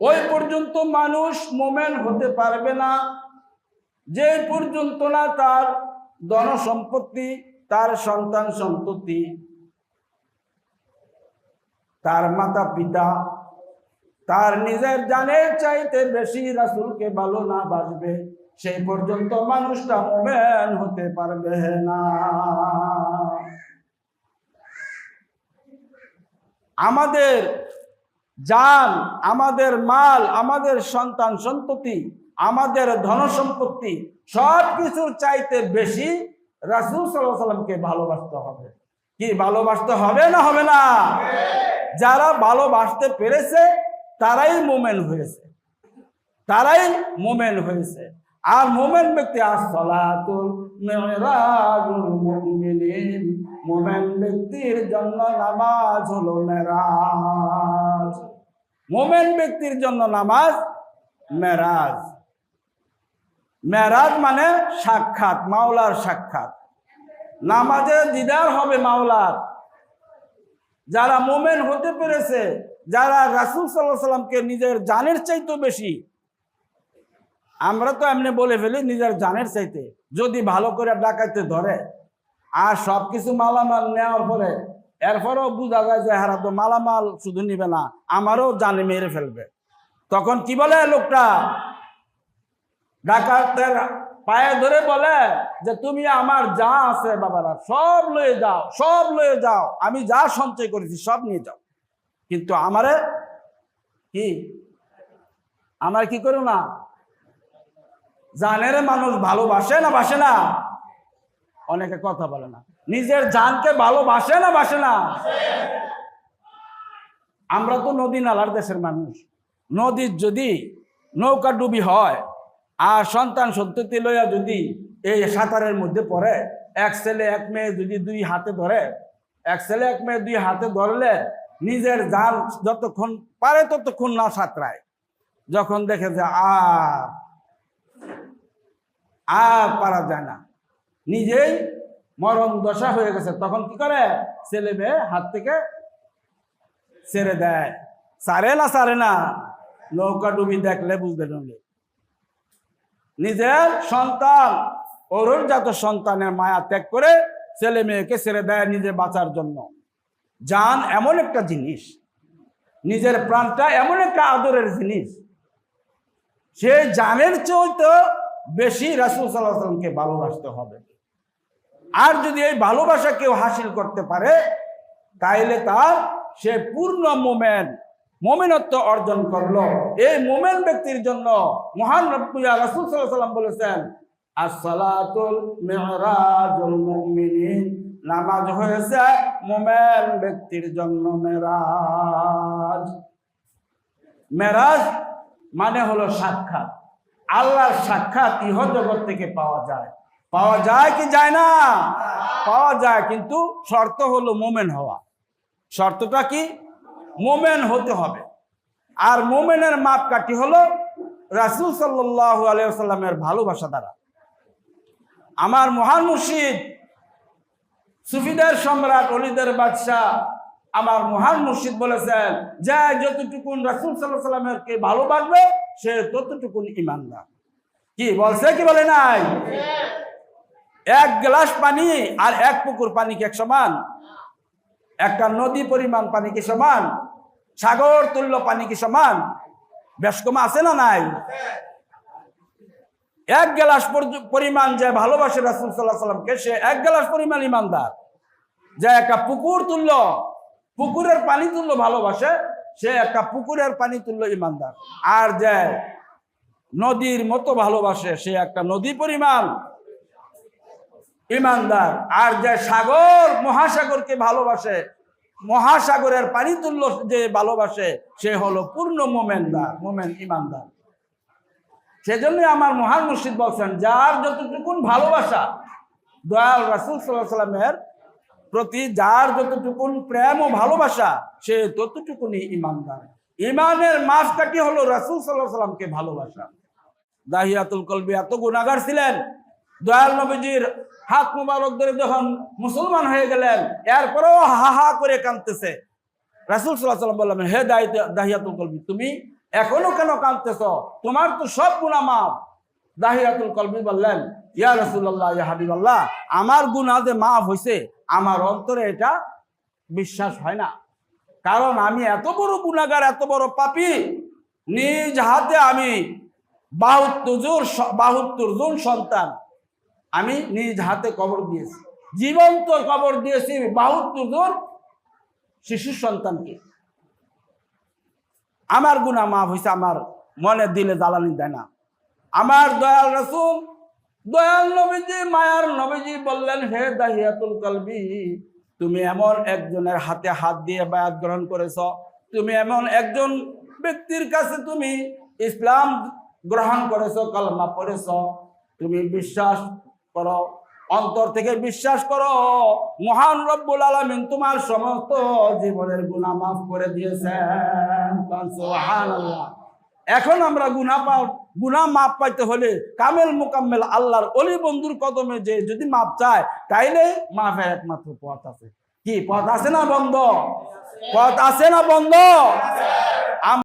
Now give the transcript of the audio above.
ওই পর্যন্ত মানুষ মোমেন হতে পারবে না। যে পর্যন্ত না তার ধন সম্পত্তি, তার সন্তান সন্ততি, তার মাতা পিতা, তার নিজের জানের চাইতে বেশি রাসুলকে ভালো না বাসবে, সেই পর্যন্ত মানুষটা মোমেন হতে পারবে না। আমাদের জান, আমাদের মাল, আমাদের সন্তান, সন্ততি, আমাদের ধন সম্পত্তি সব কিছুর চাইতে বেশি রাসুল সাল্লাহ সাল্লামকে ভালোবাসতে হবে। কি ভালোবাসতে হবে না হবে না? যারা ভালোবাসতে পেরেছে, তারাই মোমেন হয়েছে। তারাই মোমেন হয়েছে। আর মোমেন ব্যক্তি মেরাজুল মুমিনিন। মোমেন ব্যক্তির জন্য নামাজ হলো মেরাজ। মোমেন ব্যক্তির জন্য নামাজ মেরাজ। মেরাজ মানে সাক্ষাৎ, মাওলার সাক্ষাৎ। নামাজে দিদার হবে মাওলার। যারা মোমেন হতে পেরেছে, যারা রাসুল সাল্লাহ সাল্লামকে নিজের জানের চাইতে বেশি, আমরা তো এমনি বলে ফেলি নিজের জানের চাইতে। যদি ভালো করে ডাকাইতে ধরে, আর সব কিছু মালামাল নেওয়ার পরে এরপরেও বোঝা যায় যে হারা তো মালামাল শুধু নিবে না, আমারও জানে মেরে ফেলবে। তখন কি বলে লোকটা? ডাকাতের পায়ে ধরে বলে যে, তুমি আমার যা আছে বাবারা, সব লয়ে যাও, সব লয়ে যাও, আমি যা সঞ্চয় করেছি সব নিয়ে যাও। কিন্তু আমারে কি? আমার কি করো না? জানের মানুষ ভালোবাসে না বাসে না? অনেকে কথা বলে না। নিজের জানকে ভালোবাসে না বাসে না? আমরা তো নদী নালার দেশের মানুষ। নদীর যদি নৌকা ডুবি হয়, আর সন্তান সন্ততি লইয়া যদি এই সাঁতারের মধ্যে পড়ে, এক ছেলে, এক মেয়ে যদি দুই হাতে ধরে, এক ছেলে, এক মেয়ে দুই হাতে ধরলে নিজের জান যতক্ষণ পারে ততক্ষণ না সাঁতরায়। যখন দেখে যে আর পারা যায় না। নিজেই মরণ দশা হয়ে গেছে। তখন কি করে? ছেলে মেয়ে হাত থেকে ছেড়ে দেয়। সারে না সারে না। নৌকা ডুবি দেখলে বুঝতে নলে নিজের সন্তান, অরুণজাত সন্তানের মায়া ত্যাগ করে ছেলে মেয়েকে ছেড়ে দেয় নিজে বাঁচার জন্য। যান এমন একটা জিনিস, নিজের প্রাণটা এমন একটা আদরের জিনিস। সে জানের চেয়েও বেশি রাসুল সাল্লাহ সাল্লামকে ভালোবাসতে হবে। আর যদি এই ভালোবাসা কেউ হাসিল করতে পারে, তাইলে তার সে পূর্ণ মোমেন, মোমেনত্ব অর্জন করল। এই মোমেন ব্যক্তির জন্য মহান রব্বুয়া রাসুল সাল্লাহ সাল্লাম বলেছেন, আসসালাতুল মেহরাজুল মুমিনিন। নামাজ হয়েছে মোমেন ব্যক্তির জন্য মেরাজ। মেরাজ মানে হলো সাক্ষাৎ। আল্লাহর সাক্ষাৎ ইহ জগৎ থেকে পাওয়া যায়। পাওয়া যায় কি যায় না? পাওয়া যায়, কিন্তু শর্ত হলো মোমেন হওয়া। শর্তটা কি? মোমেন হতে হবে। আর মোমেনের মাপকাঠি হলো রাসুল আলিয়াল্লামের ভালোবাসা দ্বারা। আমার মহান মুর্শিদ, সুফিদের সম্রাট অলিদের বাদশাহ আমার মহান মুর্শিদ বলেছেন, যে যতটুকুন রাসুল সাল্লাহ সাল্লামের কে ভালোবাসবে, সে ততটুকুন ইমানদার কি বলছে, কি বলে নাই? এক গ্লাস পানি আর এক পুকুর পানি কি এক সমান? একটা নদী পরিমাণ পানি কি সমান? সাগর তুল্য পানি কি সমান? বেশ কম আছে না নাই? এক গ্লাস পরিমাণ যে ভালোবাসে রাসুল সাল্লাহ সাল্লামকে সে এক গ্লাস পরিমাণ ইমানদার। যে একটা পুকুর তুল্য, পুকুরের পানি তুল্য ভালোবাসে, সে একটা পুকুরের পানি তুল্য ইমানদার। আর যে নদীর মতো ভালোবাসে, সে একটা নদী পরিমাণ ইমানদার। আর যে সাগর, মহাসাগরকে ভালোবাসে, মহাসাগরের পানি তুল্য যে ভালোবাসে, সে হলো পূর্ণ মোমেনদার, মোমেন ইমানদার। সেজন্য আমার মহান মুর্শিদ বলছেন, যার যতটুকুন ভালোবাসা, দয়াল রাসুল সাল্লাহ সাল্লামের প্রতি, যার যতটুকুন প্রেম ও ভালোবাসা, সে ততটুকুনি ইমানদার। ইমানের মাপকাঠি হলো রাসুল সাল্লাহ সাল্লামকে ভালোবাসা। দাহিয়াতুল কলবি এত গুণাগার ছিলেন দয়াল নবীজির হাত মুবারক ধরে যখন মুসলমান হয়ে গেলেন, এরপরেও হা হা করে কাঁদতেছে। রাসুল সাল্লাহ সাল্লাম বললাম হে দাহিয়াতুল কলবি, তুমি এখনও কেন কাঁদতেছ? তোমার তো সব গুণা মাফ। দাহিরাতুল কলবি বললেন, ইয়া রসুল্লাহ ইয়া হাবিবাল্লাহ, আমার গুণা যে মাফ হয়েছে আমার অন্তরে এটা বিশ্বাস হয় না। কারণ আমি এত বড় গুণাগার এত বড় পাপী, নিজ হাতে আমি বাহাত্তর বাহাত্তর জন সন্তান আমি নিজ হাতে কবর দিয়েছি। জীবন্ত কবর দিয়েছি বাহাত্তর জন শিশু সন্তানকে। আমার গুণা মাফ হয়েছে আমার মনে দিলে জ্বালানি দেয় না। আমার দয়াল রসুল, দয়াল নবীজি, মায়ার নবীজি বললেন, হে দাহিয়াতুল কলবি, তুমি এমন একজনের হাতে হাত দিয়ে বায়াত গ্রহণ করেছ। তুমি এমন একজন ব্যক্তির কাছে তুমি ইসলাম গ্রহণ করেছ, কলমা পড়েছ। তুমি বিশ্বাস করো। অন্তর থেকে বিশ্বাস করো, মহান রব্বুল আলমিন তোমার সমস্ত জীবনের গুণা মাফ করে দিয়েছেন। এখন আমরা গুনা পা গুনা মাপ পাইতে হলে কামেল মোকাম্মেল আল্লাহর অলি বন্ধুর কদমে যে যদি মাপ চায়, তাইলে মাফের একমাত্র পথ আছে। কি পথ আছে না বন্ধ? পথ আছে না বন্ধ?